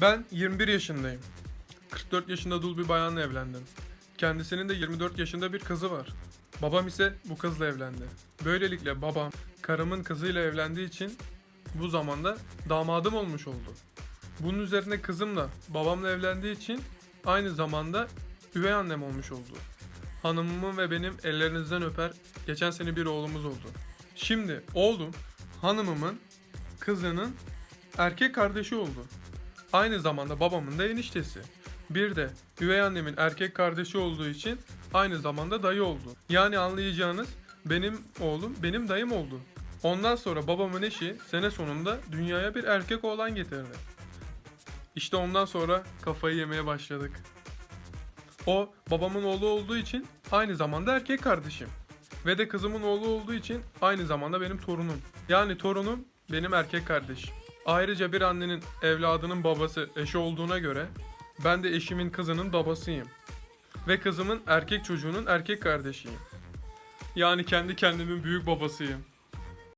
Ben 21 yaşındayım. 44 yaşında dul bir bayanla evlendim. Kendisinin de 24 yaşında bir kızı var. Babam ise bu kızla evlendi. Böylelikle babam karımın kızıyla evlendiği için bu zamanda damadım olmuş oldu. Bunun üzerine kızım da babamla evlendiği için aynı zamanda üvey annem olmuş oldu. Hanımımın ve benim ellerinizden öper geçen sene bir oğlumuz oldu. Şimdi oğlum hanımımın kızının erkek kardeşi oldu. Aynı zamanda babamın da eniştesi. Bir de üvey annemin erkek kardeşi olduğu için aynı zamanda dayı oldu. Yani anlayacağınız benim oğlum benim dayım oldu. Ondan sonra babamın eşi sene sonunda dünyaya bir erkek oğlan getirdi. İşte ondan sonra kafayı yemeye başladık. O babamın oğlu olduğu için aynı zamanda erkek kardeşim. Ve de kızımın oğlu olduğu için aynı zamanda benim torunum. Yani torunum benim erkek kardeşim. Ayrıca bir annenin evladının babası eşi olduğuna göre ben de eşimin kızının babasıyım. Ve kızımın erkek çocuğunun erkek kardeşiyim. Yani kendi kendimin büyük babasıyım.